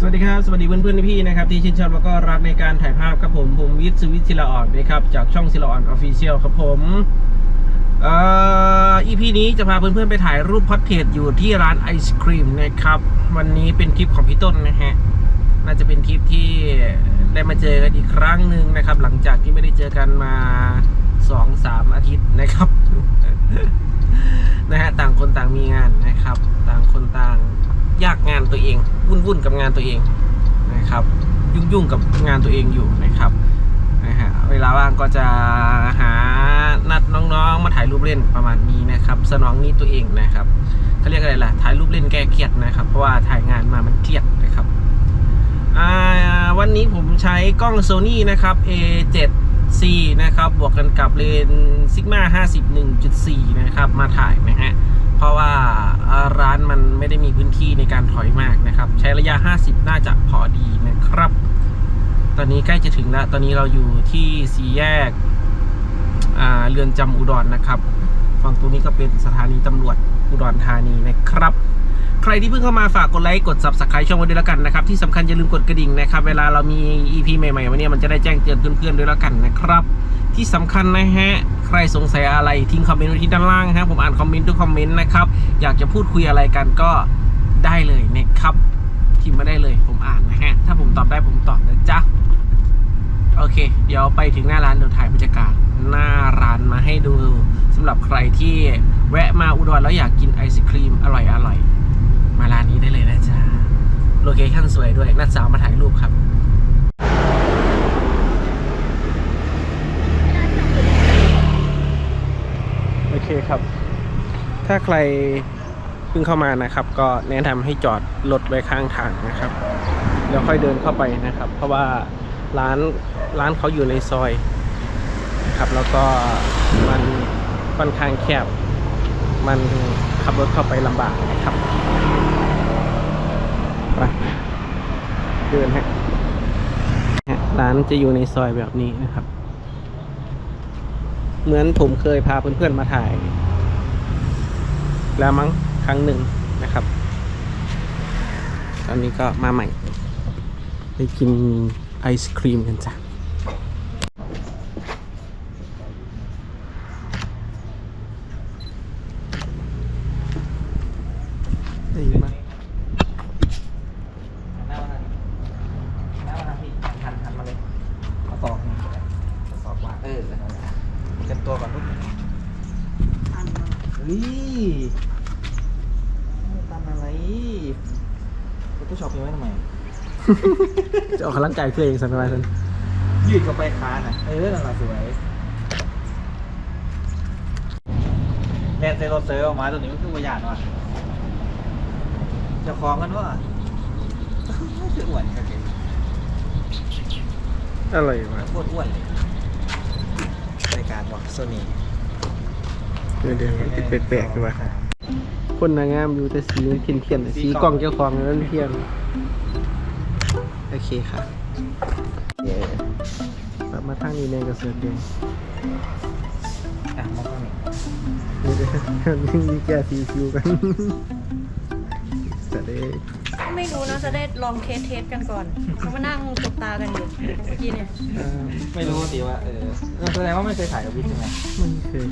สวัสดีครับ สวัสดีเพื่อนๆพี่ๆนะครับที่ชื่นชอบแล้วก็รักในการถ่ายภาพครับผมผมวิทย์สุวิทย์ศิลาอ่อนนะครับจากช่องศิลาอ่อนออฟฟิเชียลครับผมเอ่อ EP นี้จะพาเพื่อนๆไปถ่ายรูปพอร์เทรตอยู่ที่ร้านไอศครีมนะครับวันนี้เป็นทริปของพี่ต้นนะฮะน่าจะเป็นทริปที่ได้มาเจอกันอีกครั้งหนึ่งนะครับ หลังจากที่ไม่ได้เจอกันมาสองสามอาทิตย์นะครับนะฮะต่างคนต่างมีงานนะครับ ต่างคนต่าง ยากงานตัวเอง วุ่นวุ่นๆกับงานตัวเองนะครับ ยุ่งยุ่งๆกับงานตัวเองอยู่นะครับนะฮะเวลาว่างก็จะหานัดน้องๆ มาถ่ายรูปเล่นประมาณนี้นะครับ สนองนี้ตัวเองนะครับเขาเรียกอะไรล่ะถ่ายรูปเล่นแก้เครียดนะครับ เพราะว่าถ่ายงานมามันเครียดนะครับวันนี้ผมใช้กล้อง Sony นะครับ A7C นะครับ บวกกันกับเลนส์ Sigma 51.4 นะครับ มาถ่ายนะฮะ เพราะว่าร้านมันไม่ได้มีพื้นที่ในการถอยมากนะครับ ใช้ระยะ 50 น่าจะพอดีนะครับ ตอนนี้ใกล้จะถึงแล้ว ตอนนี้เราอยู่ที่สี่แยกอ่าเรือนจำอุดรนะครับฝั่งตรงนี้ก็เป็นสถานีตำรวจอุดรธานีนะครับ ใครที่เพิ่งเข้ามาฝากกดไลค์กด subscribe ช่องไว้ด้วยแล้วกันนะครับ ที่สำคัญอย่าลืมกดกระดิ่งนะครับ เวลาเรามี EP ใหม่ๆวันนี้มันจะได้แจ้งเตือนเพื่อนๆด้วยแล้วกันนะครับ ที่สำคัญนะฮะ ใครสงสัยอะไรทิ้งคอมเมนต์ไว้ที่ด้านล่างฮะผมอ่านคอมเมนต์ทุกคอมเมนต์นะครับอยากจะพูดคุยอะไรกันก็ได้เลยนะครับพิมพ์มาได้เลยผมอ่านนะฮะถ้าผมตอบได้ผมตอบนะจ๊ะโอเค เดี๋ยวไปถึงหน้าร้านเดี๋ยวถ่ายบรรยากาศหน้าร้านมาให้ดูสำหรับใครที่แวะมาอุดรแล้วอยากกินไอศครีมอร่อยอร่อยๆมาร้านนี้ได้เลยนะจ๊ะโลเคชั่นสวยด้วยนัดสาวมาถ่ายรูปครับ อเคครับ ถ้าใครเพิ่งเข้ามานะครับ ก็แนะนำให้จอดรถไว้ข้างทางนะครับ แล้วค่อยเดินเข้าไปนะครับ เพราะว่าร้านร้านเขาอยู่ในซอยนะครับแล้วก็มันค่อนข้างแคบ มันขับรถเข้าไปลำบากนะครับไปเดินฮะฮะร้านจะอยู่ในซอยแบบนี้นะครับ เหมือนผมเคยพาเพื่อนๆมาถ่าย แล้วมั้งครั้งหนึ่งนะครับ ตอนนี้ก็มาใหม่ ไปกินไอศครีมกันจ้ะ ได้ยินไหม หน้าวันนั้นหน้าวันนั้นพี่หันหันมาเลยมาสอบนี่มาสอบว่าเออนั่นแหละเต็มตัวก่อนลูกเฮ้ยทำอะไรกูต้องชอบยังไว้ทำไม จะออกกำลังกายเพื่อเองสักหน่อยสันยืดเข้าไปค้าน่ะ เออนั่นแหละสวยแลนเซโรเซอร์ออกมาตัวนี้มันคือประหยัดว่ะจะคล้องกันว่ะคืออ้วนกันเองอะไรวะโคตรอ้วนเลยรายการบอกโซนี่เดี๋ยวเดี๋ยวมันเป็นแปลกๆคือวะคนนางงามอยู่แต่สีมันเทียนเทียนๆสีกล่องเจ้าของนั้นเทียนโอ เคค่ะเย้กลับมาทางนี้แนงกระเสือกแดงอะมองข้างนี้เดี๋ยวเดี๋ยวมีแก่สีคิวกันจะได้ไม่รู้นะจะได้ลองเทสเทสกันก่อนเขามานั่งตบตากันอยู่เมื่อกี้เนี่ยอ่าไม่รู้สิว่าเออแสดงว่าไม่เคยถ่ายกับวิทย์ใช่ไหมไม่เคย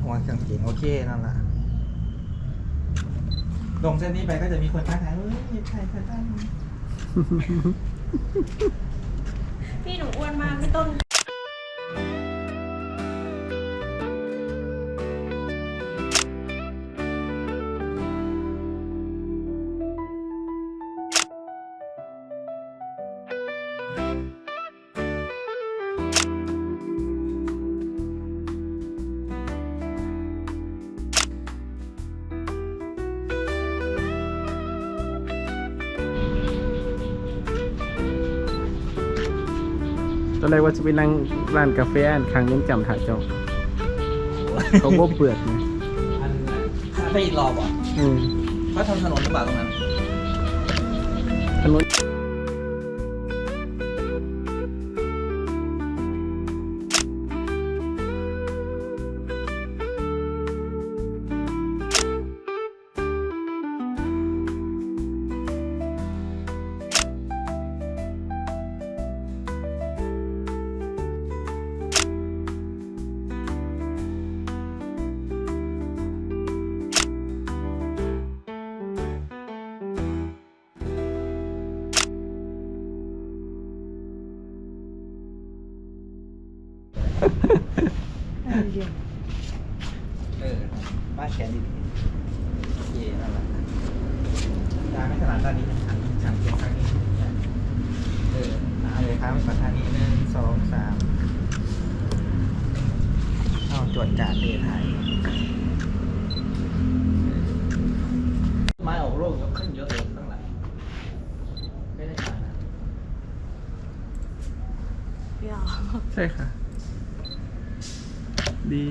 มันบ่มีหัวกางเกงโอเคนั่นแหละลงเส้นนี้ไปก็จะมีคนทักทายเฮ้ยหยิบไข่ใส่ตั้ง พี่หนูอ้วนมากไม่ต้น ตอนแรกว่าจะไปนั่งร้านกาแฟอันครั้งนี้จำถ่ายเจ้าเขาบ่เปิดไงอันถ้าไปอีกรอบอะอืมเขาทำถนนหรือเปล่าตรงนั้นถนน เออบ้านแขนดีโอเคนั่นแหละตาไม่ถนัดด้านนี้หันหันเพียงข้างนี้เออเอาเลยครับไม่ปัดทางนี้หนึ่งสองสามเอาจวดจานเลยถ่ายไม้ออกโรคยกขึ้นเยอะเลยข้างหลังไม่ได้ถ่ายนะอย่าใช่ค่ะ ดี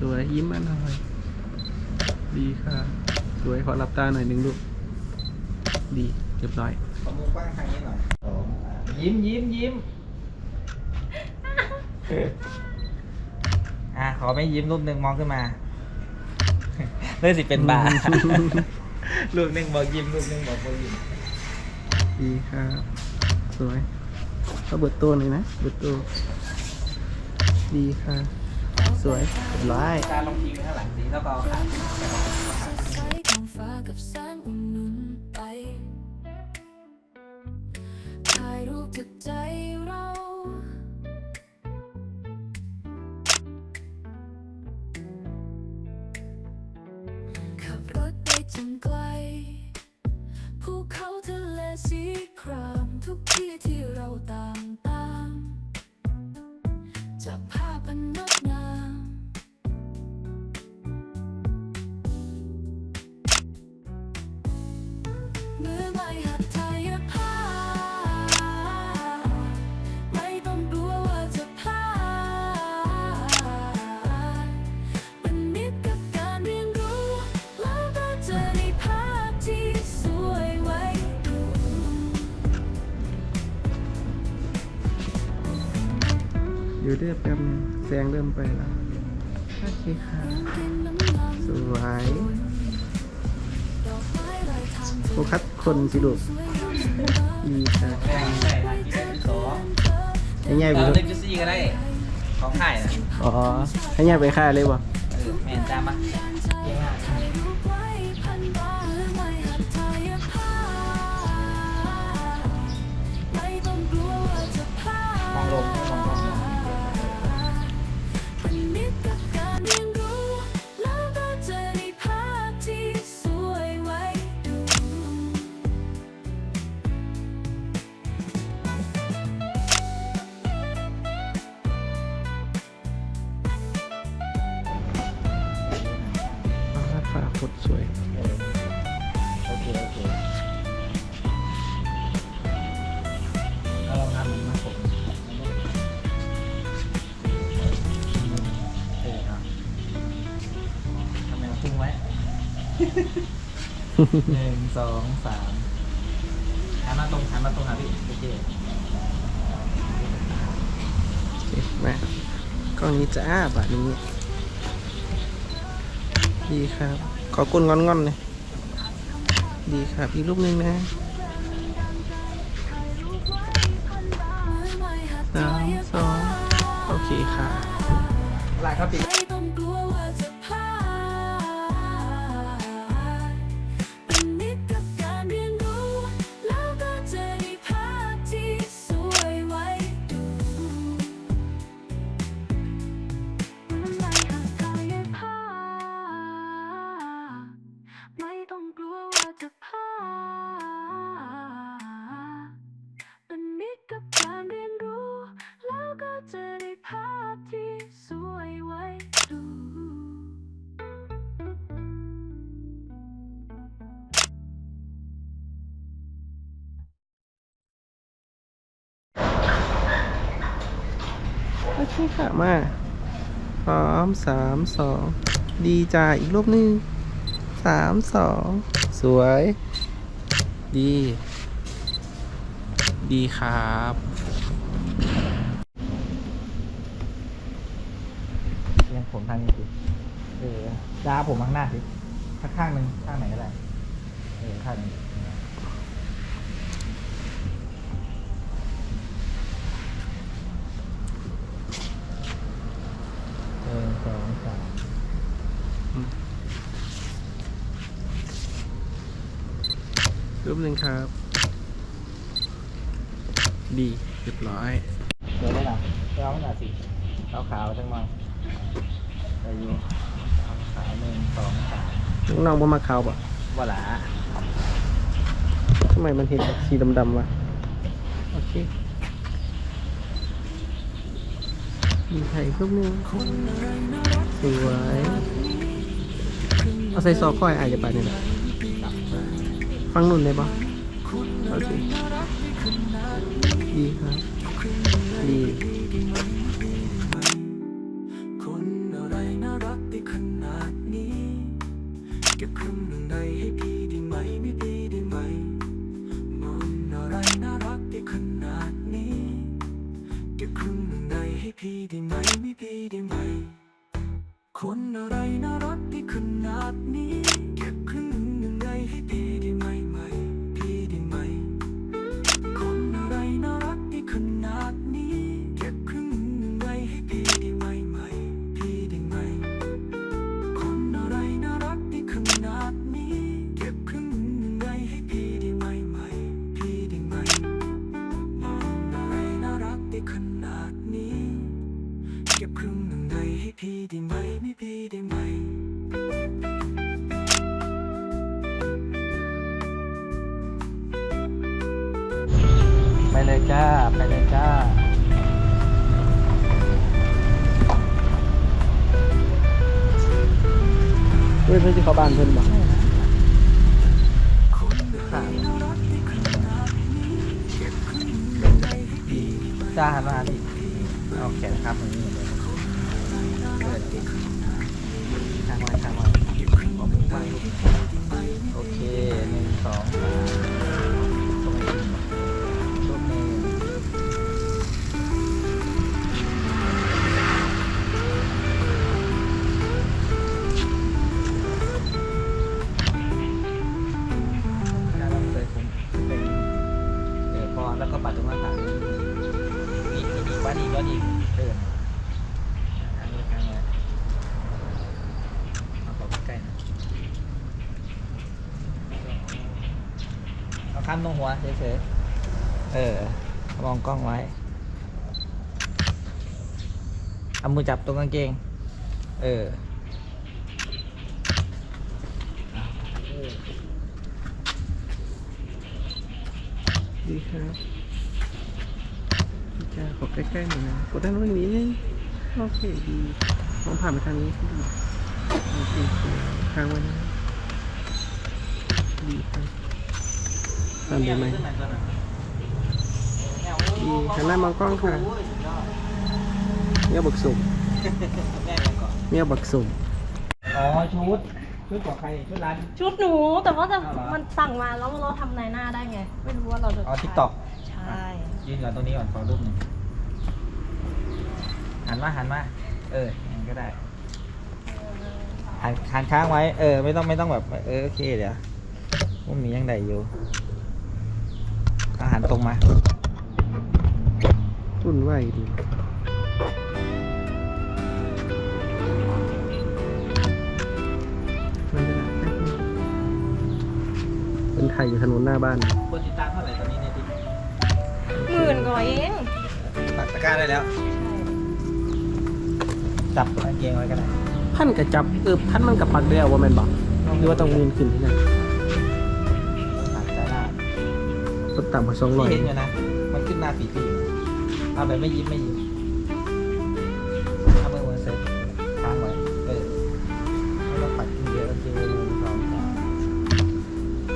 สวยยิ้มมาหน่อย ดีค่ะ สวยขอรับตาหน่อยหนึ่งลูก ดีเรียบร้อยขอมือกว้างทางนี้หน่อยสองสามยิ้มยิ้มยิ้มอะขอไม่ยิ้มรูปหนึ่งมองขึ้นมาเลยสิเป็นบารูปหนึ่งบอกยิ้มรูปหนึ่งบอกบ่ยิ้มดีครับ สวยก็เบิดตัวหน่อยนะเบิดตัวดีค่ะ สวยเรียบร้อยการลงทีไปข้างหลังสีแล้วก็เอาขาใสของฟ้ากับแสงอุ่นนุนไปถ่ายรูปจากใจเราขับรถไปจนไกลภูเขาทะเลสีครามทุกที เดี๋ยวเรียบแป๊บนึงแสงเริ่มไปแล้วโอเคค่ะกินน้ำมันสวยดอกไม้ลายทางโฟกัสคนสิลูกสวยงามดีค่ะใช่ใช่ถ่ายที่เป็นสองให้ง่ายไปเราลูกเล่นจุซี่ก็ได้ของถ่ายนะอ๋อให้ง่ายไปค่ายเลยบ่เออแม่นจ้ามา คตรสวย โอเค โอเคเราลองทำมันมาผมเออครับทำไมพุ่งไว้ หนึ่งสองสามหันมาตรงหันมาตรงหาพี่โอเคโอเคมากล้องนี้จ้าแบบนี้ ดีครับข อกุนงอนงอนๆเลยดีครับอีกรูปหนึ่งนะสามสองโอเคค่ะหลายครับปี มาพร้อมสามสองดีจ่าอีกรูปนึงสามสองสวย ดี ดีครับเรียงผมทางนี้สิเออจ้าผมข้างหน้าสิข้างข้างหนึ่งข้างไหนก็ได้เออข้างนี้หนึ่งสองสาม รูปหนึ่ง ครับ ดีเรียบร้อยเดี๋ยวได้หรอเดี๋ยวเอาหน่าสิขาวขาวๆจังมั้งไปอยู่ขาวขาวๆหนึ่งสองสามน้องๆบ่มาขาวปะว่าหลาทำไมมันเห็นสีดำๆวะโอเคดีไทยรูปหนึงสวยเอาใส่ซอก้อยอาจจะไปนี่แหละฟังนุ่นได้ปะ โอเคดีครับดี พื่อนเพื่อนที่เขาบ้านเพื่อนบอก ตรงหัวเฉยๆ เออ มองกล้องไว้ เอามือจับตรงกางเกง เออดีครับดีจ้าขอใกล้ๆหน่อยนะกดด้านโน้นนิดนึงโอเคดีมองผ่านไปทางนี้ดีโอเคค้างไว้นะดีครับ ทำได้ไหมดีหันหน้ามองกล้องค่ะเมียบักสุ่มแม่เรียนก่อนเมียบักสุ่มอ๋อชุดชุดของใครชุดร้าน ชุดหนูแต่ว่าจะเอาเหรอมันสั่งมาแล้วเราทำในหน้าได้ไง ไม่รู้ว่าเราจะอ๋อใช้ทิกตอกใช่ยืนก่อนตรงนี้ก่อนขอรูปหนึ่งหันมาหันมาเอออย่างนั้นก็ได้หันหันค้างไว้ เออ ไม่ต้องไม่ต้องแบบ เออโอเคเดี๋ยวมุมนี้ยังได้อยู่ อาหันตรงมารุ่นไหวดีมันจะแป๊บนึงเป็นไทยอยู่ถนนหน้าบ้านคนติดตามเท่าไหร่ตอนนี้ในติ๊กหมื่นกว่าเองปักตะกร้าได้แล้ว จับกางเกงไว้ก็ได้ท่านกระจับเออท่านมันกับปักเดียวว่าแมนบอกหรือว่าต้องเงินขึ้นที่นั่น ลดต่ำกว่าสองร้อยที่เห็นอยู่นะ มันขึ้นหน้าฟีดที่อยู่เอาแบบไม่ยิ้มไม่ยิ้มเอามือมือเซ็ตค้างไว้เออไม่ต้องปัดขึ้นเยอะโอเคหนึ่งสองสาม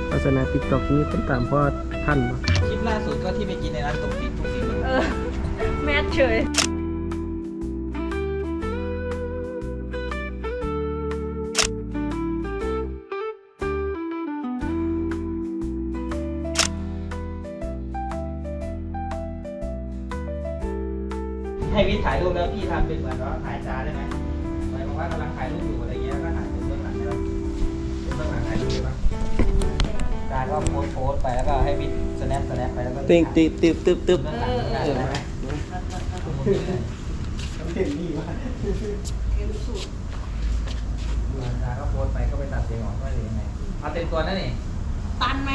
โฆษณาติ๊กต็อกนี้ต้นตามเพราะท่านบ่คลิปล่าสุดก็ที่ไปกินในร้านตรงฟีดทุกสิ่งเลยเออแมทเฉย ให้วิทย์ถ่ายรูปแล้วพี่ทำเป็นเหมือนว่าถ่ายจานได้ไหมหมายความว่ากำลังถ่ายรูปอยู่อะไรเงี้ยก็ถ่ายเป็นเบื้องหลังแล้วเป็นเบื้องหลังถ่ายรูปบ้างจาก็โพสต์โพสไปแล้วก็ให้วิทย์สแนปสแนปไปแล้วก็ติ๊งติ๊บติ๊บติ๊บติ๊บเบื้องหลังได้ใช่ไหมเห็นดีว่ะจาก็โพสต์ไปก็ไปตัดเสียงออกก็เลยยังไงเอาเต็มตัวนั่นนี่ตันไหม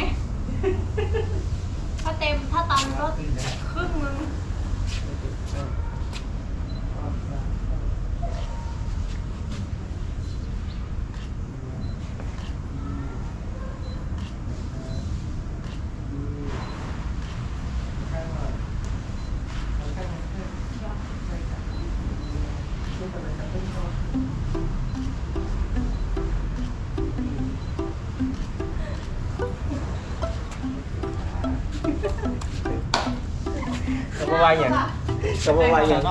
ถ้าเต็มถ้าตันก็ครึ่งนึง สบายอย่างสบายอย่าง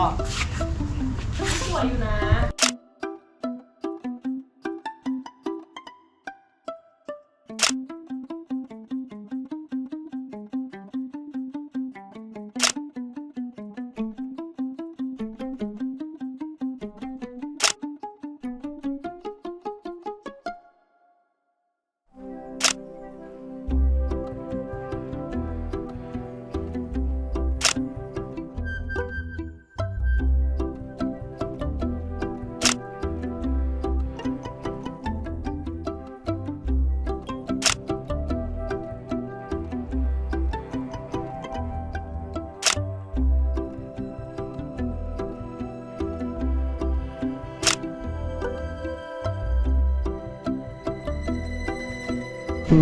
เอา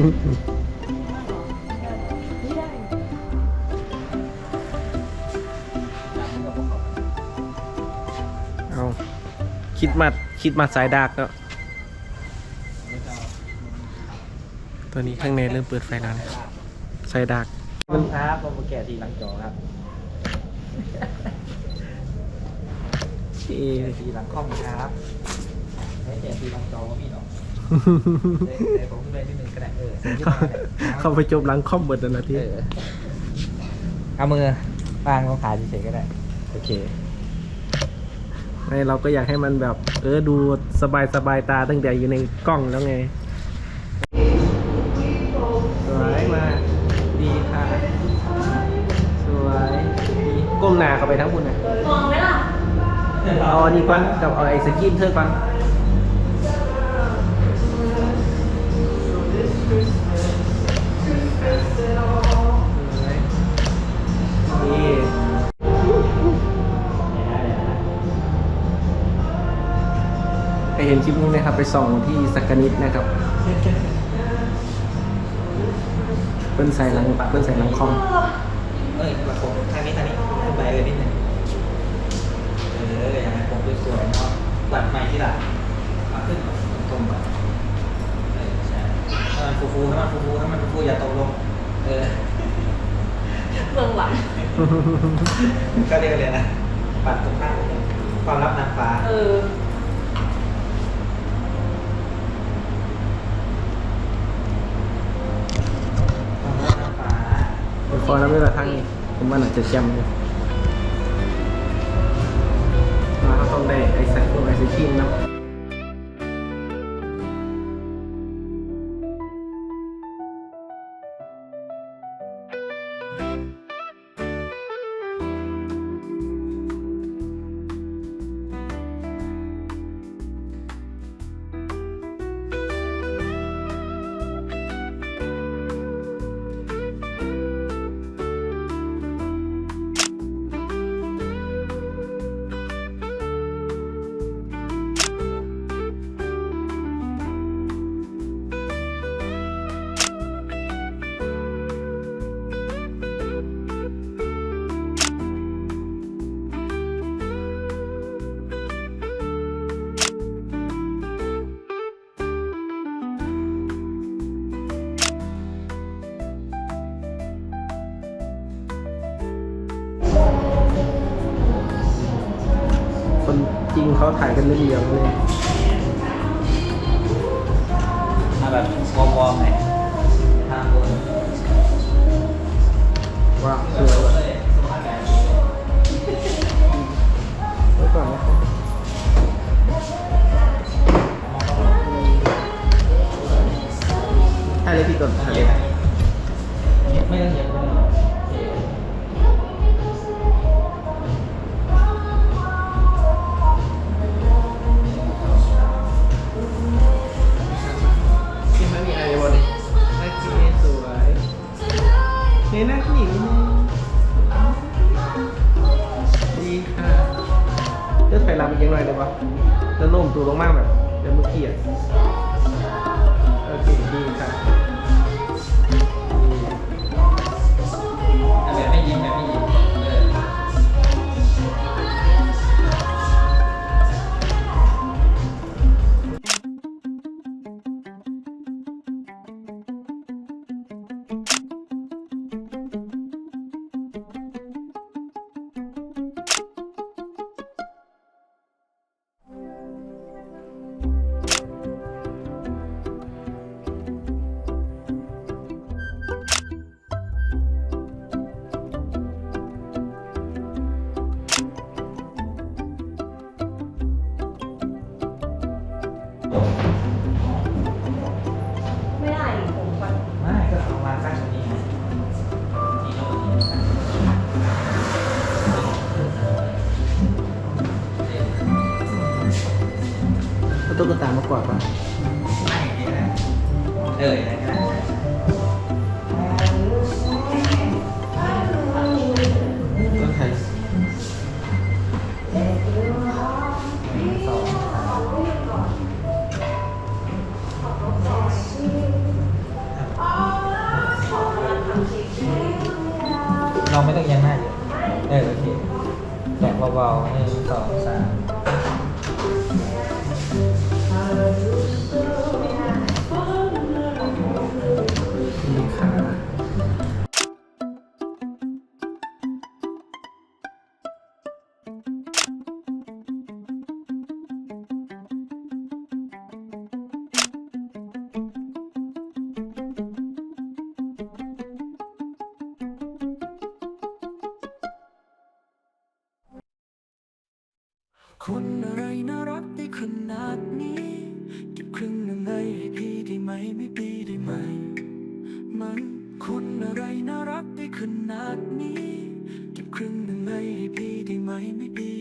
คิดมาคิดมาสายดาร์กแล้วตัวนี้ข้างในเริ่มเปิดไฟแล้วนะสายดาร์กมันครับผมแกะทีหลังจอครับเอ๊ะทีหลังคอมครับไม่แกะทีหลังจอว่ามี หรอกเดี๋ยวผมเลยนิดนึงก็ได้เออเข้าไปจบหลังคอมเบิดนั่นนะที่เออเอามือวางตรงขาเฉยๆก็ได้ โอเค ไม่เราก็อยากให้มันแบบ เออดูสบายสบายตาตั้งแต่อยู่ในกล้องแล้วไงสวยมากดีค่ะ สวยดีก้มหน้าเข้าไปทั้งคุณนะมองไหมล่ะ เอาอันนี้ก่อนกับเอาไอ้สกินเธอก่อน นี่ใครเห็นคลิปนี้นะครับ ไปส่องที่สักกนิดนะครับ เปิ้นใส่หลังเปิ้นใส่หลังคอม เอ้ยมาผมทางนี้ทางนี้ขึ้นไปเลยนิดนึงเอออย่างนั้นผมสวยๆเนาะตัดไม้ที่หลังเอาขึ้นตรงๆก่อนเออใช่ให้มันฟูๆให้มันฟูๆให้มันฟูๆอย่าตกลง เออ เบื้องหลัง ก็เรียกเลยนะปัดตรงข้างความลับนางฟ้าเออความลับนางฟ้าเดี๋ยวฟอยแล้วไม่ละทั้งนี้ผมว่าน่าจะจำอยู่มาเขาต้องได้ไอ้ใส่พวกไอศครีมนะ เขาถ่ายกันเหลืองๆเลยมาแบบวอร์มๆหน่อยห้าคนว้าวสวยว่ะไว้ก่นนะครับถ่ายเลยพี่ต้นถ่ายเลยไม่ต้องเยอะ จะโน้มตัวลงมากแบบเดี๋ยวมื่อกี้อะโอเคดีครั ตุ๊กตามากอดป่ะไม่อย่างนี้นะเอออย่างนี้นะต้นไทรสองสามเราไม่ต้องยันหน้าเยอะเออโอเคแตะเบาๆหนึ่งสองสาม คนอะไรน่ารักได้ขนาดนี้เก็บครึ่งหนึ่งในให้พี่ได้ไหมไม่พี่ได้ไหม มันคนอะไรน่ารักได้ขนาดนี้เก็บครึ่งหนึ่งในให้พี่ได้ไหมไม่พี่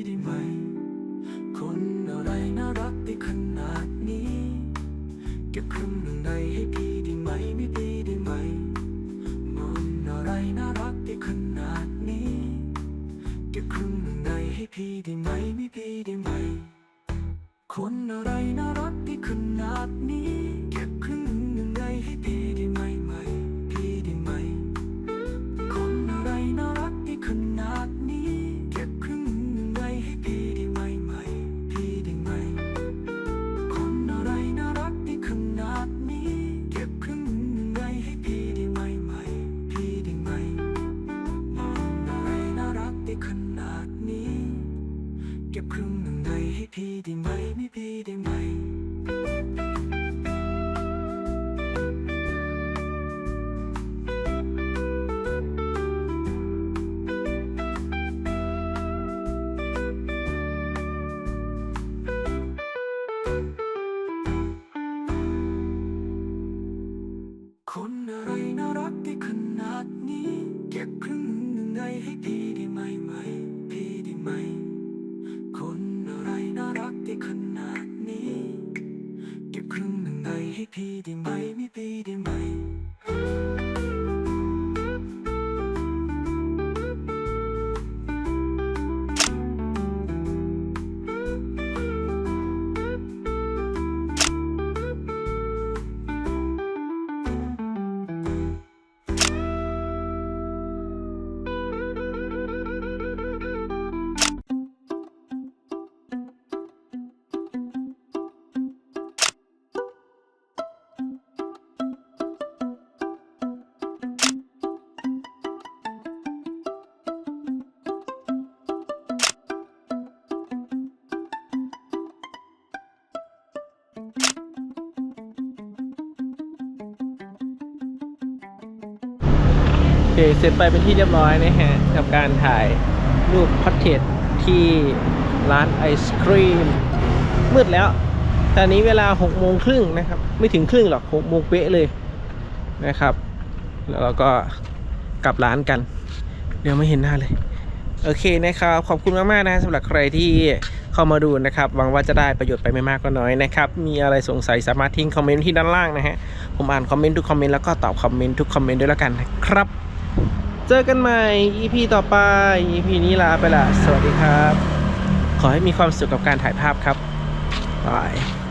เคเสร็จไปเป็นที่เรียบร้อยนะฮะกับการถ่ายรูปพอร์เทรตที่ร้านไอศครีม มืดแล้ว ตอนนี้เวลา6โมงครึ่งนะครับ ไม่ถึงครึ่งหรอก6โมงเป๊ะเลยนะครับ แล้วเราก็กลับร้านกัน เดี๋ยวไม่เห็นหน้าเลย โอเคนะครับ ขอบคุณมาก ๆ นะสำหรับใครที่เข้ามาดูนะครับ หวังว่าจะได้ประโยชน์ไปไม่มากก็น้อยนะครับ มีอะไรสงสัยสามารถทิ้งคอมเมนต์ที่ด้านล่างนะฮะ ผมอ่านคอมเมนต์ทุกคอมเมนต์แล้วก็ตอบคอมเมนต์ทุกคอมเมนต์ด้วยแล้วกันนะครับ เจอกันใหม่ EP ต่อไป EP นี้ลาไปละ สวัสดีครับขขอให้มีความสุขกับการถ่ายภาพครับบาย